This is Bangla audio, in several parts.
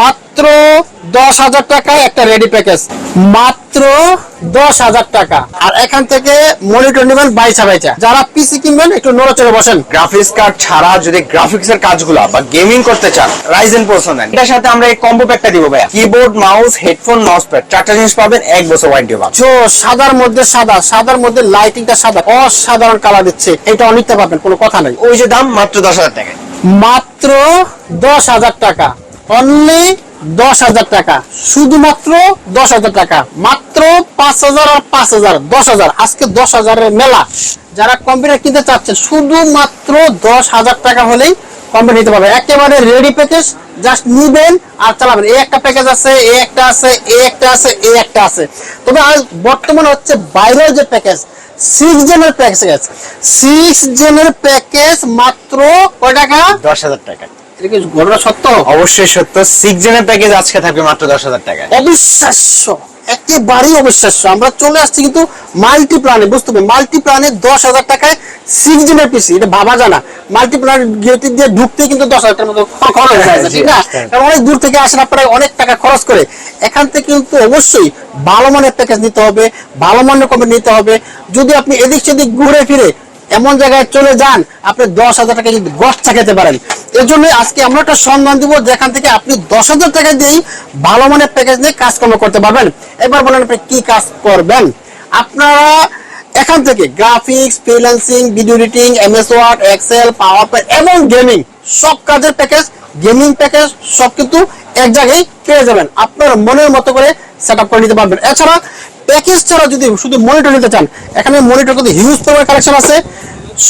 মাত্র দশ হাজার টাকায় একটা রেডি প্যাকেজ মাত্র দশ হাজার টাকা। আর এখান থেকে মনিটর নেবেন বাইচা বাইচা। যারা পিসি কিনবেন একটু নড়চড়ে বসেন। গ্রাফিক্স কার্ড ছাড়া যদি গ্রাফিক্স এর কাজগুলো বা গেমিং করতে চান রাইজেন প্রসেসর নেন। এটার সাথে আমরা এই কম্বো প্যাকটা দিব ভাইয়া। Keyboard mouse headphone mouse pad চারটা জিনিস পাবেন এক বছর ওয়ারেন্টি পাবেন। জো সাদার মধ্যে সাদা সাদার মধ্যে লাইটিংটা সাদা। অসাধারণ কালার দিচ্ছে। এটা অনেকটা পাবেন কোনো কথা নাই। ওই যে দাম মাত্র দশ হাজার টাকা মাত্র দশ হাজার টাকা। অনলি দশ হাজার টাকা। শুধুমাত্র দশ হাজার টাকা। মাত্র পাঁচ হাজার আর পাঁচ হাজার, দশ হাজার। আজকে দশ হাজারের মেলা। যারা কম্পিউটার কিনতে চাচ্ছেন, শুধুমাত্র দশ হাজার টাকা হলেই কম্পিউটার নিতে পারবে। একেবারে রেডি প্যাকেজ জাস্ট নিবেন আর চালাবেন। এই একটা প্যাকেজ আছে, এই একটা আছে, এই একটা আছে, এই একটা আছে। তবে আজ বর্তমানে হচ্ছে বাইরের যে প্যাকেজ সিক্স জেনের প্যাকেজ সিক্স জেনের প্যাকেজ মাত্র কয় টাকা? দশ হাজার টাকা। এটা কি ঘটনা সত্য? অবশ্যই সত্য। সিক্স জেনের প্যাকেজ আজকে থাকবে মাত্র দশ হাজার টাকা। অবিশ্বাস্য। একেবারেই অবিশ্বাস্য। আমরা চলে আসছি কিন্তু মাল্টি প্ল্যানে বুঝতে হবে মাল্টি প্ল্যানে দশ হাজার টাকায় সিক্স জেনের পিসি এটা ভাবা জানা। মাল্টি প্ল্যান গেট দিয়ে ঢুকতে কিন্তু দশ হাজার টাকার মতো খরচ হয়ে যায় ঠিক না? কারণ অনেক দূর থেকে আসেন আপনারা অনেক টাকা খরচ করে। এখান থেকে কিন্তু অবশ্যই ভালো মানের প্যাকেজ নিতে হবে ভালো মানের কমে নিতে হবে। যদি আপনি এদিক সেদিক ঘুরে ফিরে এমন জায়গায় চলে যান, আপনি দশ হাজার টাকা কিন্তু গচ্ছা খেতে পারেন। এর জন্য আজকে আমরা একটা সন্ধান দিব, যেখান থেকে আপনি দশ হাজার টাকা দিয়েই ভালো মানের প্যাকেজ নিয়ে কাজকর্ম করতে পারবেন। এবার বলেন আপনি কি কাজ করবেন? আপনারা এখান থেকে graphics freelancing video editing MS Word Excel power point এবং গেমিং সব কাজের প্যাকেজ গেমিং প্যাকেজ সব কিন্তু এক জায়গায় পেয়ে যাবেন। আপনার মনের মতো করে সেট আপ করে নিতে পারবেন। এছাড়া প্যাকেজ ছাড়া যদি শুধু মনিটর নিতে চান, এখানে মনিটর কিন্তু হিউজ পরিমাণ কালেকশন আছে।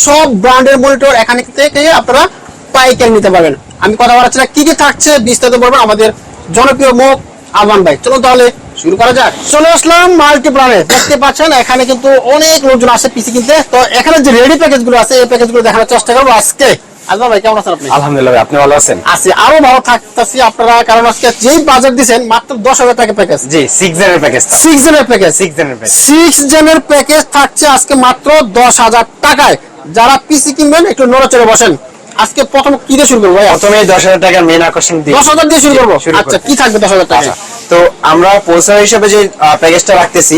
সব ব্র্যান্ডের মনিটর এখানে থেকে আপনারা পাইকারি নিতে পারবেন। আমি কথা বলাচ্ছি না, কি কি থাকছে বিস্তারিত বলবেন আমাদের জনপ্রিয় মুখ আহ্বান ভাই। চলো তাহলে শুরু করা যাক। চলে আসলাম মাল্টি প্ল্যানে দেখতে পাচ্ছেন, এখানে কিন্তু অনেক লোকজন আসে পিসি কিনতে। তো এখানে যে রেডি প্যাকেজগুলো আছে, এই প্যাকেজগুলো দেখানোর চেষ্টা করব আজকে। আজমা ভাই কেমন আছেন আপনি? আলহামদুলিল্লাহ আপনি ভালো আছেন? আছি আরও ভালো থাকতেছি আপনারা কারণ আজকে যেই বাজার দিচ্ছেন মাত্র দশ হাজার টাকা প্যাকেজ জি সিক্স জেনের প্যাকেজ সিক্স জেনের প্যাকেজ সিক্স জেনের প্যাকেজ সিক্স জেনের প্যাকেজ থাকছে আজকে মাত্র দশ হাজার টাকায়। যারা পিসি কিনবেন একটু নড়চড়ে বসেন। আজকে প্রথম কি দিয়ে শুরু করব? প্রথমে দশ হাজার টাকার মেন আকর্ষণ দিয়ে দশ হাজার দিয়ে শুরু করব। আচ্ছা কি থাকবে দশ হাজার টাকা আচ্ছা, তো আমরা প্রসেসর হিসেবে যে প্যাকেজটা রাখতেছি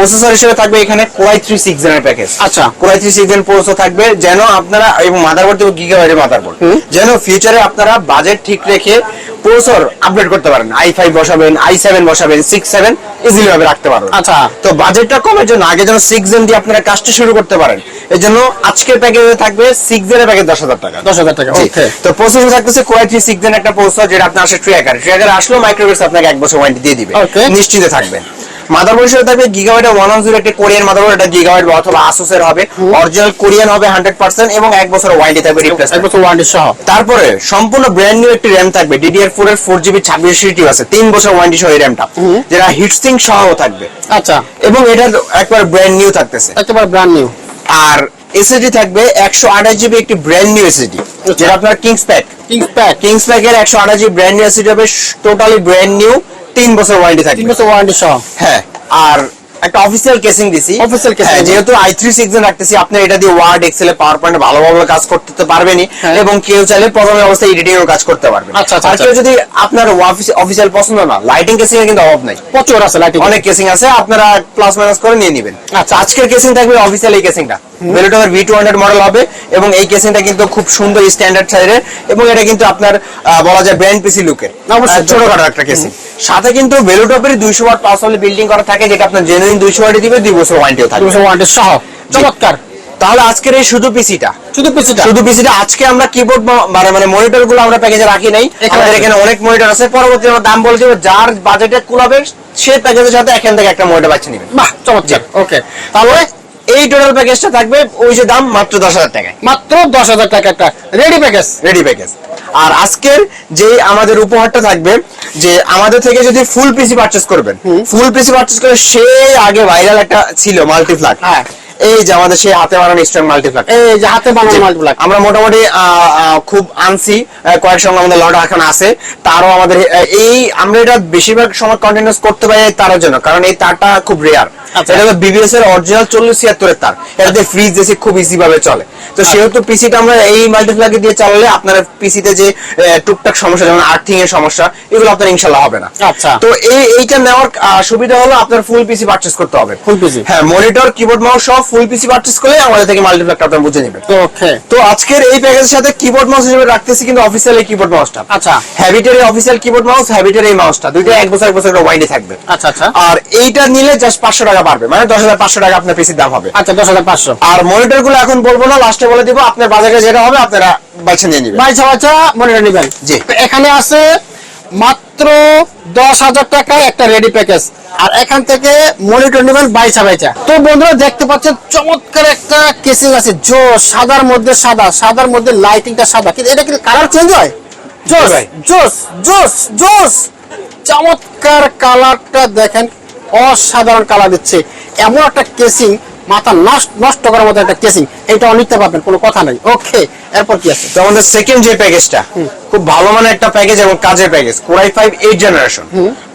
প্রসেসর হিসেবে থাকবে এখানে কোরাই থ্রি সিক্স জেনের প্যাকেজ আচ্ছা। Core i three six gen processor থাকবে যেন আপনারা এবং মাদারবোর্ড দেবো গিগাবাইটের মাদারবোর্ড। যেন ফিউচারে আপনারা বাজেট ঠিক রেখে প্রসেসর আপগ্রেড করতে পারেন। আই ফাইভ বসাবেন আই সেভেন বসাবেন সিক্স সেভেন ইজিলি ভাবে রাখতে পারবেন। আচ্ছা। তো বাজেটটা কমের জন্য আগে যেন সিক্স জেন দিয়ে আপনারা কাজটি শুরু করতে পারেন। এই জন্য আজকের প্যাকেজে থাকবে সিক্স জেনের প্যাকেজ দশ হাজার টাকা। দশ হাজার টাকা ওকে তো প্রসেসর থাকতেছে core i three six gen একটা প্রসেসর যেটা আপনার আসে ট্রিয়াকার ট্রিয়াকার আসলেও মাইক্রোওয়েভস আপনাকে এক বছর ওয়ারেন্টি দিয়ে দিবে. নিশ্চিন্তে থাকবেন। মাদারবোর্ড হিসেবে থাকবে গিগাবাইট ওয়ান ওয়ান জিরো একটা কোরিয়ান মাদারবোর্ড এটা গিগাবাইট অথবা আসুসের হবে। অরিজিনাল কোরিয়ান হবে হান্ড্রেড পার্সেন্ট এবং এক বছর ওয়ারেন্টি থাকবে এক বছর ওয়ারেন্টি সহ। তারপরে সম্পূর্ণ ব্র্যান্ড নিউ একটি র্যাম থাকবে ডিডিআর ফোর এর ফোর জিবি ছাব্বিশ সিটি আছে তিন বছর ওয়ারেন্টি সহ এই র্যামটা। যেটা হিটসিং সহ থাকবে। আচ্ছা। এবং এটা একবার ব্র্যান্ড নিউ থাকতেছে। একেবারে ব্র্যান্ড নিউ আর এসএসডি থাকবে একশো আঠাশ জিবি একটি ব্র্যান্ড নিউ এসএসডি যেটা আপনার কিংস প্যাক কিংস প্যাক কিংস প্যাকের একশো আঠাশ জিবি ব্র্যান্ড নিউ এসএসডি হবে টোটালি ব্র্যান্ড নিউ তিন বছর ওয়ারেন্টি থাকে তিন বছর ওয়ারেন্টি সহ হ্যাঁ আর একটা অফিসিয়াল কেসিং দিছি casing। হ্যাঁ, যেহেতু আই থ্রি সিক্স রাখতেছি আপনি এটা দিয়ে ওয়ার্ড এক্সেল পাওয়ার পয়েন্ট ভালোভাবে কাজ করতে তো পারবেনই হ্যাঁ। এবং কেউ চাইলে প্রথমে অবস্থায় এডিটিং এর কাজ করতে পারবেন আচ্ছা, আচ্ছা, আর কেউ আচ্ছা। যদি আপনার অফিসিয়াল পছন্দ না লাইটিং কেসিং এর কিন্তু অভাব নাই প্রচুর আছে লাইটিং অনেক কেসিং আছে আপনারা প্লাস মাইনাস করে নিয়ে নেবেন আচ্ছা। আজকের কেসিং থাকবে অফিসিয়াল এই কেসিংটা বেলুটমের ভি টু হান্ড্রেড মডেল হবে এবং এই কেসিংটা কিন্তু খুব সুন্দর স্ট্যান্ডার্ড সাইজের এবং এটা কিন্তু আপনার বলা যায় ব্র্যান্ড পিসি লুকের ছোটখাটো একটা কেসিং সাথে কিন্তু বেলুটপের দুইশো ওয়াট হলে বিল্ডিং করা থাকে যেটা আপনার জেনুইন দুইশো ওয়াটে দিবে দুই বছর ওয়ারেন্টিও দুই থাকবে বছর ওয়ারেন্টি সহ চমৎকার। তাহলে আজকের এই শুধু পিসিটা শুধু পিসিটা শুধু পিসিটা আজকে আমরা কিবোর্ড মানে মানে মনিটরগুলো আমরা প্যাকেজে রাখি নাই। আমাদের এখানে অনেক মনিটর আছে। পরবর্তী আমরা দাম বলে দেবো। যার বাজেটে কুলাবে সে প্যাকেজের সাথে এখান থেকে একটা মনিটর বাচ্চা নেবেন বাহ চমৎকার। ওকে তাহলে এই টোটাল প্যাকেজটা থাকবে ওই যে দাম মাত্র দশ হাজার টাকায়। মাত্র দশ হাজার টাকা একটা রেডি প্যাকেজ রেডি প্যাকেজ আর আজকের যে আমাদের উপহারটা থাকবে যে আমাদের থেকে যদি ফুল পিসি পারচেস করবেন ফুল পিসি পারচেস করে সেই আগে ভাইরাল একটা ছিল মাল্টিপ্লাক হ্যাঁ। এই যে আমাদের সেই হাতে বানানো স্ট্রং মাল্টিপ্লাক এই যে হাতে বানানো মাল্টিপ্লাক আমরা মোটামুটি খুব আনছি কয়েক সঙ্গে আমাদের লট এখন আছে। তারও আমাদের এই আমরা এটা বেশিরভাগ সময় কন্টিনিউস করতে পারি তারের জন্য কারণ এই তারটা খুব রেয়ার আচ্ছা। এটা হলো বিবিএস এর অরিজিনাল চল্লিশ ছিয়াত্তরের তার। এটাতে ফ্রিজ এসে খুব ইজি ভাবে চলে। তো সেহেতু পিসিটা আমরা এই মাল্টিপ্লাগে দিয়ে চালালে আপনার পিসিতে যে টুকটাক সমস্যা যেমন আর্থিং এর সমস্যা এগুলো আপনার ইনশাল্লাহ হবে না। আচ্ছা। তো এই এইটা নেওয়ার সুবিধা হলো আপনার ফুল পিসি পারচেস করতে হবে। ফুল পিসি হ্যাঁ মনিটর কিবোর্ড মাউস সব ফুল পিসি পারচেস করলে আমাদের থেকে মাল্টিপ্লাগটা আপনার বুঝে নেবেন। ওকে। তো আজকের এই প্যাকেজের সাথে কিবোর্ড মাউস হিসেবে রাখতেছি কিন্তু অফিসিয়াল এই কিবোর্ড মাউসটা আচ্ছা। হ্যাবিটের এই অফিসিয়াল কিবোর্ড মাউস হ্যাবিটের এই মাউসটা দুইটা এক বছর এক বছর ওয়াইডে থাকবে। আচ্ছা আচ্ছা। আর এইটা নিলে জাস্ট পাঁচশো টাকা পারবে মানে দশ হাজার পাঁচশো টাকা আপনার পিসির দাম হবে। আচ্ছা দশ হাজার পাঁচশো। আর মনিটরগুলো এখন বলব না লাস্টে বলে দিব আপনার বাজারে যেটা হবে আপনারা বাইছে নিয়ে নেবেন। বাইশা বাচ্চা মনিটর নেবেন। জি। তো এখানে আছে মাত্র দশ হাজার টাকায় একটা রেডি প্যাকেজ আর এখান থেকে মনিটর নেবেন বাইশা বাইচা। তো বন্ধুরা দেখতে পাচ্ছেন চমৎকার একটা কেসিং আছে। জো সাদার মধ্যে সাদা সাদার মধ্যে লাইটিংটা সাদা। কিন্তু এটা কিন্তু কালার চেঞ্জ হয়? জোস। জোস জোস জোস। চমৎকার কালারটা দেখেন অসাধারণ কালার দিচ্ছে। এমন একটা কেসিং মাথা নষ্ট করার মতো একটা কেসিং। এটাও নিতে পারবেন কোনো কথা নাই। ওকে এরপর কি আছে? তো আমাদের সেকেন্ড যে প্যাকেজটা খুব ভালো মানের একটা প্যাকেজ এবং কাজের package core i five eight generation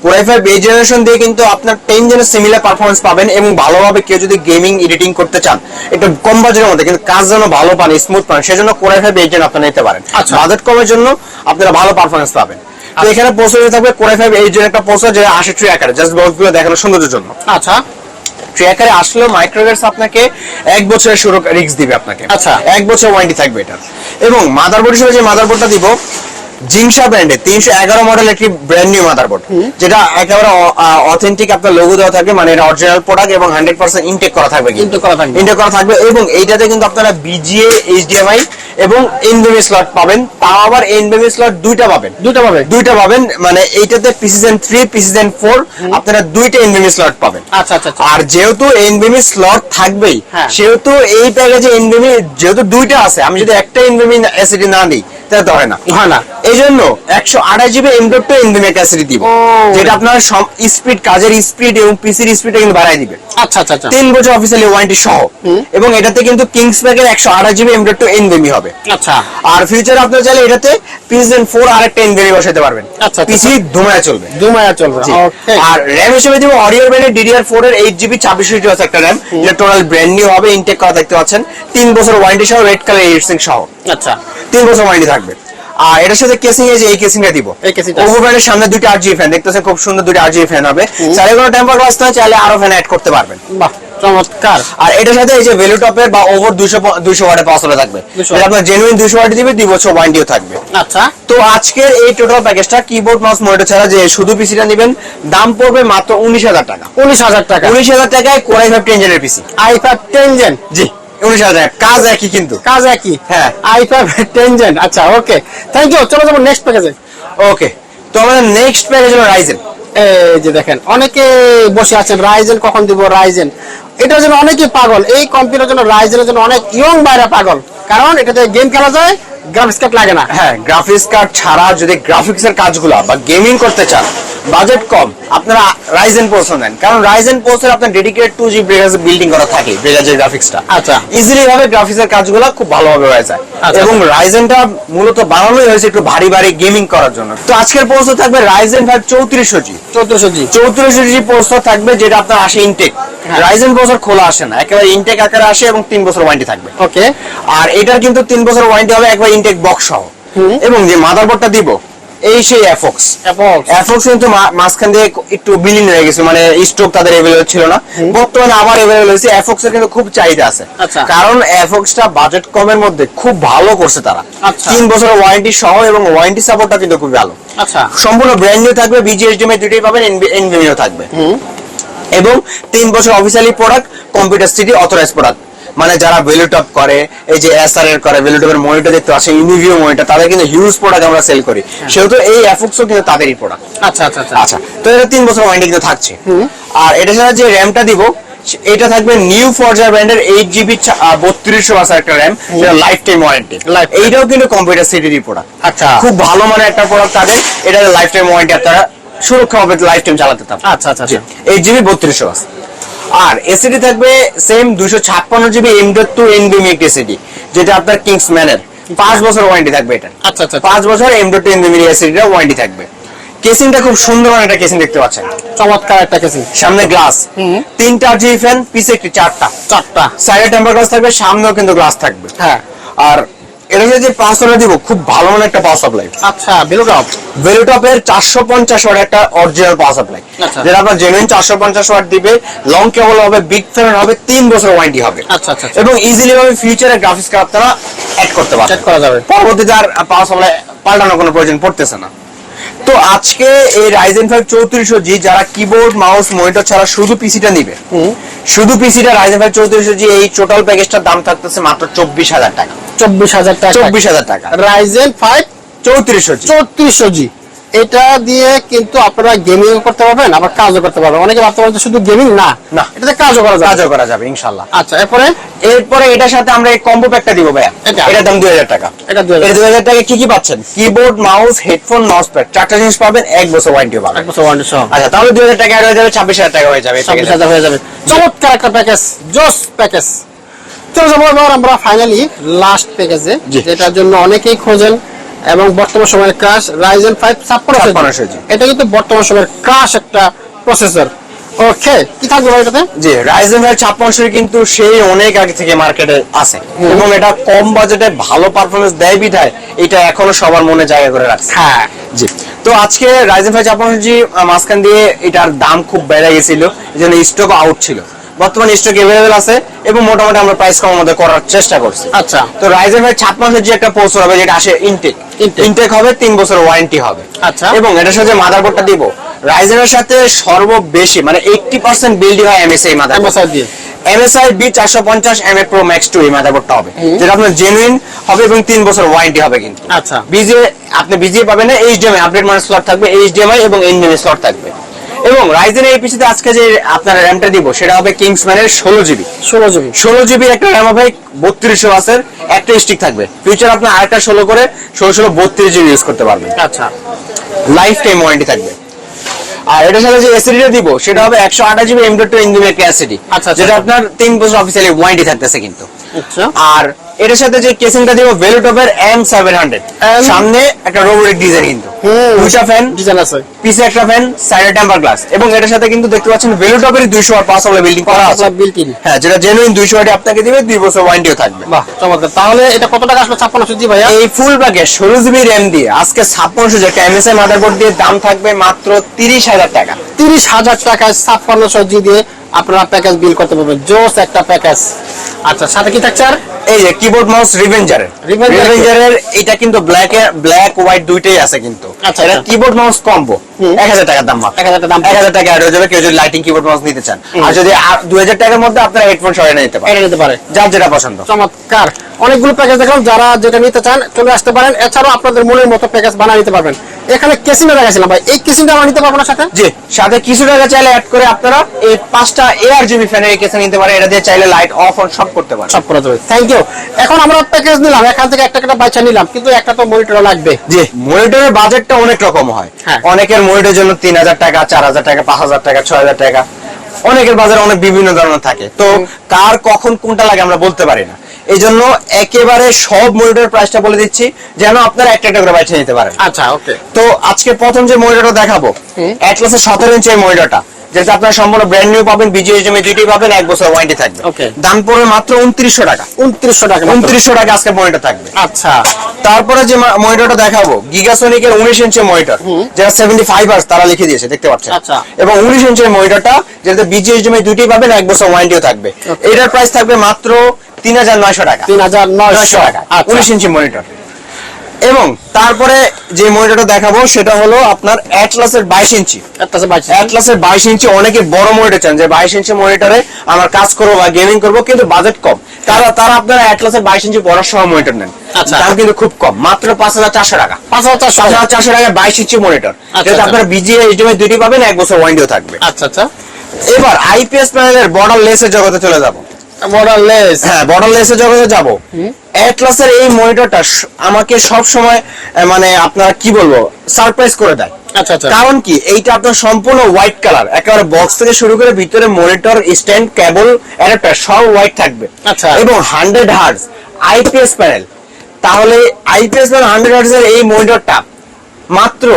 core i five eight generation দিয়ে কিন্তু আপনার টেন জেনের সিমিলার পারফরমেন্স পাবেন এবং ভালোভাবে কেউ যদি গেমিং এডিটিং করতে চান একটু কম বাজেটের মধ্যে কিন্তু কাজ যেন ভালো পান স্মুথ পান সেজন্য কোরাই ফাইভ এইট জেন আপনারা নিতে পারেন। আচ্ছা। বাজেট কমের জন্য আপনারা ভালো পারফরমেন্স পাবেন। তো এখানে প্রসেসর থাকবে core i five eight gen একটা প্রসেসর যেটা আশি ট্রি আকারে জাস্ট বক্সগুলো দেখানোর সৌন্দর্যের জন্য। আচ্ছা। ট্র্যাকারে আসলেও মাইক্রোওয়েভস আপনাকে এক বছরের সুরক রিক্স দিবে আপনাকে আচ্ছা। এক বছর ওয়ারেন্টি থাকবে এটা এবং মাদারবোর্ড হিসেবে যে মাদারবোর্ডটা দিব জিংসা ব্র্যান্ডের তিনশো এগারো মডেল একটি ব্র্যান্ড নিউ মাদারবোর্ড যেটা একেবারে অথেন্টিক আপনার লোগো দেওয়া থাকবে মানে এটা অরিজিনাল প্রোডাক্ট এবং হান্ড্রেড পার্সেন্ট ইনটেক করা থাকবে Intake করা থাকবে। ইনটেক করা থাকবে এবং এইটাতে কিন্তু আপনারা বিজিএ এইচডিএমআই এবং এনবিএম স্লট পাবেন তাও আবার এনবিএম স্লট দুইটা পাবেন। দুইটা পাবেন। দুইটা পাবেন মানে এইটাতে পিসিজেন থ্রি পিসিজেন ফোর আপনারা দুইটা এনবিএম স্লট পাবেন। আচ্ছা আচ্ছা আচ্ছা। আর যেহেতু এনবিএম স্লট থাকবেই হ্যাঁ। সেহেতু এই প্যাকেজে এনবিএম যেহেতু দুইটা আছে আমি যদি একটা এনবিএম এসিডি না দিই তাহলে তো হয় না। হয় না। এই জন্য একশো আঠাশ জিবি টু ক্যাসিডি দিব। যেটা আপনার স্পিড কাজের স্পিড এবং পিসির স্পিডটা কিন্তু বাড়াই দিবে। আচ্ছা আচ্ছা আচ্ছা। তিন বছর অফিসিয়ালি ওয়ারেন্টি সহ। এবং এটাতে কিন্তু কিংস প্যাকের একশো আঠাশ জিবি টু হবে। আচ্ছা। আর ফিউচারে আপনার চাইলে এটাতে ফোর আর একটা বসাতে পারবেন। আচ্ছা, আচ্ছা। পিসি ধুমায় চলবে। দুমায়া চলবে আর র্যাম হিসেবে দিব অডিও ব্র্যান্ডের ডিডিআর ফোর এর এইট জিবি ছাব্বিশ জিবি আছে একটা র্যাম যেটা টোটাল ব্র্যান্ড নিউ হবে ইনটেক করা দেখতে পাচ্ছেন। তিন বছর ওয়ারেন্টি সহ রেড কালার এয়ারসিং সহ। আচ্ছা। তিন বছর ওয়ারেন্টি থাকবে। আর এটার সাথে কেসিং এ যে এই কেসিংটা দিব। এই casing টা। ওভো ব্র্যান্ডের সামনে দুটো আর ফ্যান দেখতেছেন খুব সুন্দর দুটো আর ফ্যান হবে। চাইলে কোনো টেম্পার গ্লাস না চাইলে আরও ফ্যান অ্যাড করতে পারবেন। বাহ চমৎকার। আর এটার সাথে এই যে ভ্যালু টপের বা ওভার দুইশো দুইশো ওয়াটের পাওয়া থাকবে। এটা আপনার জেনুইন দুইশো ওয়াট দিবে দুই বছর ওয়ারেন্টিও থাকবে। আচ্ছা। তো আজকের এই টোটাল প্যাকেজটা কিবোর্ড মাউস মনিটর ছাড়া যে শুধু পিসিটা নেবেন দাম পড়বে মাত্র উনিশ হাজার টাকা। উনিশ হাজার টাকা। উনিশ হাজার টাকায় কোরাই পিসি জি। উনিশ হাজার কাজ একই কিন্তু। কাজ একই? হ্যাঁ। আই ফাইভ টেন আচ্ছা ওকে। থ্যাংক ইউ চলো যাব নেক্সট প্যাকেজে ওকে তো আমাদের নেক্সট প্যাকেজ হলো রাইজেন এই যে দেখেন অনেকে বসে আছেন রাইজেন কখন দিব রাইজেন এটার জন্য অনেকে পাগল। এই কম্পিউটার জন্য রাইজেনের জন্য অনেক ইয়ং বাইরে পাগল। কারণ এটাতে গেম খেলা যায় গ্রাফিক্স কার্ড লাগে না। হ্যাঁ গ্রাফিক্স কার্ড ছাড়া যদি গ্রাফিক্স এর কাজগুলো বা গেমিং করতে চান বাজেট কম আপনারা রাইজেন পোর্সন নেন। কারণ রাইজেন পোর্সের আপনার ডেডিকেটেড টু জি ব্রেগাজ বিল্ডিং করা থাকে ব্রেগাজের গ্রাফিক্সটা আচ্ছা। ইজিলি ভাবে গ্রাফিক্স এর কাজগুলো খুব ভালোভাবে হয়ে যায়। আচ্ছা। এবং রাইজেনটা মূলত বানানোই হয়েছে একটু ভারী ভারী গেমিং করার জন্য। তো আজকের পোর্স থাকবে রাইজেন ফাইভ চৌত্রিশশো জি চোদ্দশো জি চৌত্রিশশো জি পোস্টার থাকবে যেটা আপনার আসে ইনটেক। রাইজেন প্রসেসর খোলা আসে না একেবারে ইনটেক আকারে আসে এবং তিন বছর ওয়ারেন্টি থাকবে। ওকে। আর এটার কিন্তু তিন বছর ওয়ারেন্টি হবে একবার ইনটেক বক্স সহ। এবং যে মাদারবোর্ডটা দিব এই সেই অ্যাফক্স অ্যাফক্স কিন্তু মাঝখান দিয়ে একটু বিলীন হয়ে গেছে মানে স্টক তাদের এভেলেবল ছিল না। বর্তমানে আবার এভেলেবল হয়েছে। অ্যাফক্স এর কিন্তু খুব চাহিদা আছে। আচ্ছা। কারণ অ্যাফক্সটা বাজেট কমের মধ্যে খুব ভালো করছে তারা। আচ্ছা। তিন বছরের ওয়ারেন্টি সহ এবং ওয়ারেন্টি সাপোর্টটা কিন্তু খুব ভালো। আচ্ছা। সম্পূর্ণ ব্র্যান্ড নিউ থাকবে বিজিএসডিএমআই দুটোই পাবেন এনভিএমও থাকবে। এবং তিন বছর officially product computer city authorize product মানে যারা ভ্যালুটপ করে এই যে এসআর এর করে ভ্যালুটপের মনিটর দেখতে আসে ইউনিভিও মনিটর তাদের কিন্তু হিউজ প্রোডাক্ট আমরা সেল করি। সেহেতু এই অ্যাফুক্সও কিন্তু তাদেরই প্রোডাক্ট আচ্ছা আচ্ছা আচ্ছা। আচ্ছা তো এটা তিন বছর ওয়ারেন্টি কিন্তু থাকছে। আর এটা ছাড়া যে র্যামটা দিব এটা থাকবে নিউ ফরজার ব্র্যান্ডের এইট জিবি বত্রিশশো বাসার একটা র্যাম যেটা লাইফ টাইম ওয়ারেন্টি। এইটাও কিন্তু কম্পিউটার সিটিরই প্রোডাক্ট আচ্ছা। খুব ভালো মানে একটা প্রোডাক্ট তাদের এটা লাইফ টাইম ওয়ারেন্টি আপনারা সুরক্ষা হবে লাইফ টাইম চালাতে পারবেন। আচ্ছা আচ্ছা আচ্ছা। এইট জিবি বত্রিশশো আছে আর এসিডি থাকবে সেম দুশো ছাপ্পান্ন জিবি এম ডট টু এনবিএম একটি এসিডি যেটা আপনার কিংস ম্যানের পাঁচ বছর ওয়ারেন্টি থাকবে এটা। আচ্ছা আচ্ছা পাঁচ বছর এম ডট টু এনবিএম এসিডিটা ওয়ারেন্টি থাকবে। কেসিংটা খুব সুন্দর একটা কেসিং দেখতে পাচ্ছেন। চমৎকার একটা কেসিং সামনে গ্লাস। তিনটা জি ফ্যান পিছে একটি চারটা। চারটা। সাইডে টেম্পার গ্লাস থাকবে সামনেও কিন্তু গ্লাস থাকবে। হ্যাঁ। আর যে দিব খুব ভালো মানে একটা পাওয়ার সাপ্লাই আচ্ছা ভেলোটপ ভেলোটপের চারশো পঞ্চাশ ওয়াট একটা অরিজিনাল পাওয়ার সাপ্লাই আচ্ছা। যেটা আপনার জেনুইন চারশো পঞ্চাশ ওয়াট দিবে লং কেবল হবে বিগ ফ্যান হবে তিন বছর ওয়ারেন্টি হবে। আচ্ছা, আচ্ছা, আচ্ছা। এবং ইজিলি ভাবে ফিউচারে গ্রাফিক্স কার্ড তারা অ্যাড করতে করা যাবে। পরবর্তীতে আর পাওয়ার সাপ্লাই পাল্টানোর কোনো প্রয়োজন পড়তেছে না। তো আজকে এই রাইজেন ফাইভ চৌত্রিশশো জি যারা কিবোর্ড মাউস মনিটর ছাড়া শুধু পিসিটা নিবে। শুধু পিসিটা রাইজেন ফাইভ চৌত্রিশশো জি এই টোটাল প্যাকেজটার দাম থাকতেছে মাত্র চব্বিশ হাজার টাকা। চব্বিশ হাজার টাকা। চব্বিশ হাজার টাকা। রাইজেন ফাইভ চৌত্রিশশো জি চৌত্রিশশো জি এটা দিয়ে কিন্তু আপনারা গেমিং করতে পারবেন আবার কাজও করতে পারবেন। অনেকে ভাবতে পারেন শুধু গেমিং না না। এটাতে কাজও করা যাবে। কাজও করা যাবে ইনশাল্লাহ আচ্ছা এরপরে? এরপরে এটার সাথে আমরা এই কম্বো প্যাকটা দিব ভাইয়া। এটা? দাম দুই হাজার টাকা। এটা 2000 এটা দুই হাজার টাকা কি কি পাচ্ছেন? Keyboard mouse headphone mouse pad চারটা জিনিস পাবেন এক বছর ওয়ারেন্টি পাবেন। এক বছর ওয়ারেন্টি সহ। আচ্ছা তাহলে দুই হাজার টাকা অ্যাড হয়ে যাবে ছাব্বিশ হাজার টাকা হয়ে যাবে। এই ছাব্বিশ package হাজার হয়ে যাবে। চমৎকার একটা প্যাকেজ জোস প্যাকেজ চলে যাব আমরা ফাইনালি লাস্ট প্যাকেজে। যেটার জন্য অনেকেই খোঁজেন। এবং বর্তমান সময়ের ক্রাশ রাইজেন ফাইভ ছাপ্পান্ন এটা কিন্তু বর্তমান সময়ের ক্রাশ একটা প্রসেসর ওকে কি থাকবে এটাতে? জি রাইজেন ফাইভ ছাপ্পান্নশো কিন্তু সেই অনেক আগে থেকে মার্কেটে আছে। এবং এটা কম বাজেটে ভালো পারফরমেন্স দেয় বিধায় এটা এখনও সবার মনে জায়গা করে রাখছে। হ্যাঁ। জি তো আজকে রাইজেন ফাইভ ছাপ্পান্নশো জি মাঝখান দিয়ে এটার দাম খুব বেড়ে গেছিল এই জন্য স্টক আউট ছিল। বর্তমানে স্টক এভেলেবেল আছে এবং মোটামুটি আমরা প্রাইস কম মধ্যে করার চেষ্টা করছি। আচ্ছা। তো রাইজেন ফাইভ ছাপ্পান্নশো জি একটা প্রসেসর হবে যেটা আসে ইনটেক ইনটেক হবে তিন বছর ওয়ারেন্টি হবে। আচ্ছা। এবং এটার সাথে মাদারবোর্ডটা দিব রাইজেনের সাথে সর্ববেশি মানে এইটটি পার্সেন্ট বিল্ড হয় এমএসআই মাদারবোর্ড দিয়ে। এমএসআই বি চারশো পঞ্চাশ M A pro max two এই মাদারবোর্ডটা হবে। যেটা আপনার জেনুইন হবে এবং তিন বছর ওয়ারেন্টি হবে কিন্তু। আচ্ছা। বিজে আপনি বিজে পাবেন না এইচডিএমআই আপডেট মানে স্লট থাকবে এইচডিএমআই এবং এনডিএমআই স্লট থাকবে। এবং রাইজেন এই পিসিতে আজকে যে আপনার র্যামটা দিব সেটা হবে কিংসম্যানের ষোলো জিবি ষোলো জিবি ষোলো জিবির একটা র্যাম হবে বত্রিশশো বাসের একটা স্টিক থাকবে। ফিউচার আপনার আরেকটা ষোলো করে ষোলো ষোলো বত্রিশ জিবি ইউজ করতে পারবেন। আচ্ছা। লাইফ টাইম ওয়ারেন্টি থাকবে। আর এটার সাথে যে এসিডিটা দিব সেটা হবে একশো আঠাশ জিবি এম ডট টু একটা আচ্ছা, আচ্ছা। যেটা আপনার তিন বছর অফিসিয়ালি ওয়ারেন্টি থাকতেছে কিন্তু। আচ্ছা। আর এটার সাথে যে কেসিংটা দিব ভেলুটপের এম সেভেন হান্ড্রেড সামনে একটা রোবোটিক ডিজাইন কিন্তু। দুইটা ফ্যান ডিজাইন আছে। পিছে একটা ফ্যান সাইডে টেম্পার গ্লাস এবং এটার সাথে কিন্তু দেখতে পাচ্ছেন ভেলুটপের দুইশো পাঁচ বিল্ডিং করা আছে। ইন হ্যাঁ যেটা জেনুইন দুইশো ওয়াটে আপনাকে দিবে দুই বছর ওয়ারেন্টিও থাকবে। বাহ চমৎকার। তাহলে এটা কত টাকা আসবে ছাপ্পান্ন জি ভাইয়া? এই ফুল প্যাকেজ ষোলো জিবি র্যাম দিয়ে আজকে ছাপ্পান্নশো যে একটা এমএসআই মাদারবোর্ড দিয়ে দাম থাকবে মাত্র তিরিশ হাজার টাকা। তিরিশ হাজার টাকায় ছাপ্পান্নশো জি দিয়ে আপনারা প্যাকেজ বিল করতে পারবেন। জোস একটা প্যাকেজ আচ্ছা সাথে কি থাকছে আর? এই যে কিবোর্ড মাউস রিভেঞ্জারের রিভেঞ্জারের এটা কিন্তু ব্ল্যাক ব্ল্যাক হোয়াইট দুইটাই আছে কিন্তু। আচ্ছা, এটা। কিবোর্ড মাউস কম্বো হুম। এক হাজার টাকার দাম মাত্র। 1000 টাকা দাম। এক হাজার টাকা অ্যাড হয়ে যাবে কেউ যদি লাইটিং কিবোর্ড মাউস নিতে চান। আর যদি দুই হাজার টাকার মধ্যে আপনারা হেডফোন সরাই নিতে পারেন। এটা নিতে পারে। যার যেটা পছন্দ। চমৎকার। অনেকগুলো প্যাকেজ দেখলাম। যারা যেটা নিতে চান চলে আসতে পারেন। এছাড়াও আপনাদের মনের মতো প্যাকেজ বানিয়ে নিতে পারবেন। এখানে কেসিংটা দেখাছিলাম ভাই? এই কেসিংটা আমরা নিতে পারব না সাথে? জি সাথে কিছু টাকা চাইলে অ্যাড করে আপনারা এই পাঁচটা এআর জিবি ফ্যানের এই কেসে নিতে পারেন। এটা দিয়ে চাইলে লাইট অফ অন সব করতে পারেন। সব করা যাবে। থ্যাংক ইউ এখন আমরা প্যাকেজ নিলাম। এখান থেকে একটা একটা বাচ্চা নিলাম। কিন্তু একটা তো মনিটর লাগবে। জি মনিটরের বাজেটটা অনেক রকম হয়। হ্যাঁ। অনেকের মনিটরের জন্য তিন হাজার টাকা চার হাজার টাকা পাঁচ হাজার টাকা ছয় হাজার টাকা। অনেকের বাজারে অনেক বিভিন্ন ধরনের থাকে। তো কার কখন কোনটা লাগে আমরা বলতে পারি না। এই জন্য একেবারে সব মনিটরের প্রাইসটা বলে দিচ্ছি যেন আপনারা একটা একটা করে বাইছে নিতে পারেন। আচ্ছা ওকে তো আজকে প্রথম যে মনিটরটা দেখাবো অ্যাটলাসের সতেরো ইঞ্চি এই মনিটরটা যেটা আপনারা সম্পূর্ণ ব্র্যান্ড নিউ পাবেন বিজিএসএমএ দুইটি পাবেন এক বছর ওয়ারেন্টি থাকবে। দাম পড়বে মাত্র উনত্রিশশো টাকা। উনত্রিশশো টাকা। মাত্র। উনত্রিশশো টাকা আজকে মনিটর থাকবে। আচ্ছা। তারপরে যে মনিটরটা দেখাবো গিগাসোনিকের উনিশ ইঞ্চি মনিটর যেটা সেভেন্টি ফাইভ আর্স তারা লিখে দিয়েছে দেখতে পাচ্ছেন? আচ্ছা। এবং উনিশ ইঞ্চির মনিটরটা যেটাতে বিজিএসডিএমআই দুইটি পাবেন এক বছর ওয়ারেন্টিও থাকবে। এটার প্রাইস থাকবে মাত্র তিন হাজার নয়শো টাকা। তিন হাজার নয়শো। নয়শো টাকা আচ্ছা। উনিশ ইঞ্চি মনিটর এবং তারপরে যে মনিটরটা দেখাবো সেটা হলো আপনার অ্যাটলাসের বাইশ ইঞ্চি। অ্যাটলাসের বাইশ ইঞ্চি। অনেকে বড় মনিটর চান যে বাইশ ইঞ্চি মনিটরে আমার কাজ করব বা গেমিং করব কিন্তু বাজেট কম। তারা তারা আপনারা অ্যাটলাসের বাইশ ইঞ্চি বড় সহ মনিটর নেন। দাম কিন্তু খুব কম মাত্র পাঁচ হাজার চারশো টাকা। পাঁচ হাজার চারশো। পাঁচ টাকা বাইশ ইঞ্চি মনিটর যেটা। আপনারা বিজিএ এইচডিএমআই দুইটি পাবেন এক বছর ওয়ারেন্টিও থাকবে। আচ্ছা এবার আইপিএস প্যানেলের বর্ডার লেসের জগতে চলে যাব। মডেল লেস হ্যাঁ বর্ডার লেসের জগতে যাব। অ্যাটলাসের এই মনিটরটা আমাকে সব সময় মানে আপনারা কি বলব সারপ্রাইজ করে দেয়। আচ্ছা আচ্ছা। কারণ কি এইটা আপনার সম্পূর্ণ হোয়াইট কালার একেবারে বক্স থেকে শুরু করে ভিতরে মনিটর স্ট্যান্ড কেবল অ্যাডাপ্টার সব হোয়াইট থাকবে। আচ্ছা। এবং হান্ড্রেড হার্জ আইপিএস প্যানেল তাহলে আইপিএস প্যানেল হান্ড্রেড হার্জ এর এই মনিটরটা মাত্র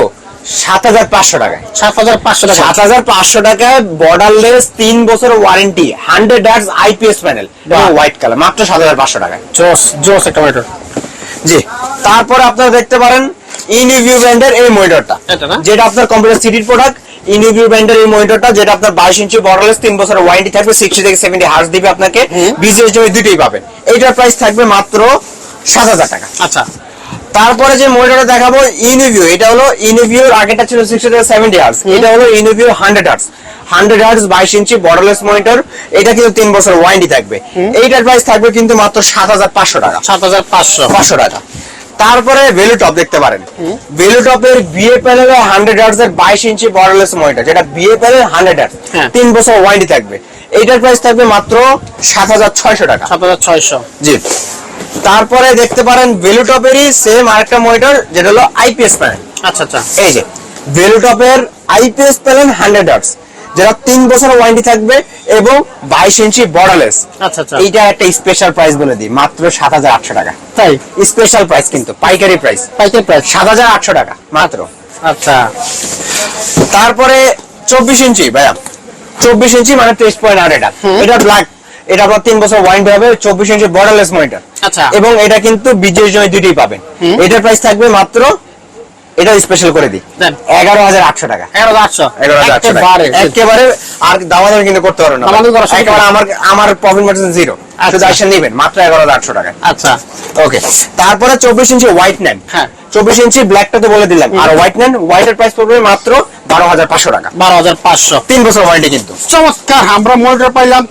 সাত হাজার পাঁচশো টাকায়। সাত হাজার পাঁচশো টাকা। সাত হাজার পাঁচশো টাকায় বর্ডারলেস তিন বছর ওয়ারেন্টি হান্ড্রেড ডার্স আইপিএস প্যানেল হোয়াইট কালার মাত্র সাত হাজার পাঁচশো টাকায়। জোস জোস একটা মনিটর জি তারপরে আপনারা দেখতে পারেন ইনভিউ ব্র্যান্ডের এই মনিটরটা? যেটা আপনার কম্পিউটার সিটির প্রোডাক্ট ইনভিউ ব্র্যান্ডের এই মনিটরটা যেটা আপনার বাইশ ইঞ্চি বর্ডারলেস তিন বছর ওয়ারেন্টি থাকবে সিক্সটি থেকে সেভেন্টি হার্স দিবে আপনাকে। বিজিএস দুটোই পাবেন। এইটার প্রাইস থাকবে মাত্র সাত হাজার টাকা। আচ্ছা। তারপরে যে মনিটরটা দেখাবো ইনভিউ এটা হলো ইনভিউর আগেটা ছিল সিক্সটি থেকে সেভেন্টি হার্স এটা হলো ইনভিউ হান্ড্রেড হার্স হান্ড্রেড হার্স বাইশ ইঞ্চি বর্ডারলেস মনিটর এটা কিন্তু তিন বছর ওয়ারেন্টি থাকবে। এইটার প্রাইস থাকবে কিন্তু মাত্র সাত হাজার পাঁচশো টাকা। সাত হাজার পাঁচশো। পাঁচশো টাকা। তারপরে ভ্যালু টপ দেখতে পারেন। ভ্যালু টপের বিএ প্যানেল হান্ড্রেড হার্স এর বাইশ ইঞ্চি বর্ডারলেস মনিটর যেটা বিএ প্যানেল হান্ড্রেড হার্স। তিন বছর ওয়ারেন্টি থাকবে। এইটার প্রাইস থাকবে মাত্র সাত হাজার ছয়শো টাকা। সাত হাজার ছয়শো। জি। তারপরে দেখতে পারেন ভ্যালু টপেরই সেম আরেকটা মনিটর যেটা হলো আইপিএস প্যানেল আচ্ছা আচ্ছা। এই যে ভ্যালু টপের আইপিএস প্যানেল হান্ড্রেড হার্স যেটা তিন বছর ওয়ারেন্টি থাকবে এবং বাইশ ইঞ্চি বর্ডারলেস আচ্ছা আচ্ছা। এইটা একটা স্পেশাল প্রাইস বলে দিই মাত্র সাত হাজার আটশো টাকা। তাই? স্পেশাল প্রাইস কিন্তু পাইকারি প্রাইস পাইকারি প্রাইস সাত হাজার আটশো টাকা মাত্র। আচ্ছা। তারপরে চব্বিশ ইঞ্চি ভাইয়া। চব্বিশ ইঞ্চি মানে তেইশ পয়েন্ট আট এটা। এটা ব্ল্যাক এটা আপনার তিন বছর ওয়ারেন্টি হবে চব্বিশ ইঞ্চি বর্ডারলেস মনিটর আচ্ছা। এবং এটা কিন্তু বিজয়ের জন্য দুটোই পাবেন। এটার প্রাইস থাকবে মাত্র এটা স্পেশাল করে দিই। এগারো হাজার আটশো টাকা। এগারো আটশো। এগারো হাজার আটশো একেবারে। আর দামাদামি কিন্তু করতে পারবেন না। একেবারে আমার আমার প্রফিট মার্জিন জিরো। শুধু আসেন নিবেন মাত্র এগারো আটশো টাকা আচ্ছা। ওকে তারপরে চব্বিশ ইঞ্চি হোয়াইট নেন হ্যাঁ। চব্বিশ ইঞ্চি ব্ল্যাকটা তো বলে দিলাম। আর হোয়াইট নেন হোয়াইটের প্রাইস পড়বে মাত্র বারো হাজার পাঁচশো টাকা। বারো হাজার পাঁচশো। তিন বছর ওয়ারেন্টি কিন্তু। চমৎকার। আমরা মনিটর পাইলাম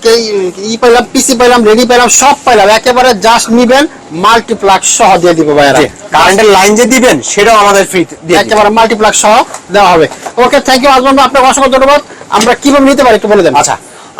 ই পাইলাম পিসি পাইলাম রেডি পাইলাম সব পাইলাম। একেবারে জাস্ট নিবেন মাল্টিপ্লাক সহ দিয়ে দিব ভাইয়ারা। কারেন্টের লাইন যে দিবেন সেটাও আমাদের ফ্রি দিয়ে একেবারে মাল্টিপ্লাক সহ দেওয়া হবে। ওকে থ্যাংক ইউ আজমান আপনাকে অসংখ্য ধন্যবাদ। আমরা কীভাবে নিতে পারি একটু বলে দেন। আচ্ছা।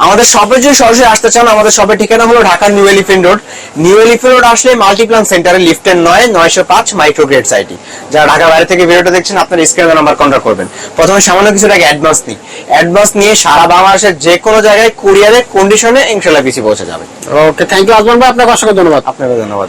আমাদের শপে যদি সরাসরি আসতে চান আমাদের শপের ঠিকানা হলো Dhaka new elephant road. New elephant road আসলে মাল্টিপ্লান সেন্টারে লিফটের নয় নয়শো পাঁচ মাইক্রোগ্রেড সাইটি যারা ঢাকা বাইরে থেকে ভিডিওটা দেখছেন আপনার স্ক্রিনে নাম্বার কন্ট্যাক্ট করবেন। প্রথমে সামান্য কিছু টাকা অ্যাডভান্স নিই। অ্যাডভান্স নিয়ে সারা বাংলাদেশের যে কোনো জায়গায় কুরিয়ারের কন্ডিশনে ইনশাল্লাহ পিসি পৌঁছে যাবে। ওকে থ্যাংক ইউ আজমান ভাই আপনাকে অসংখ্য ধন্যবাদ। আপনাকে ধন্যবাদ।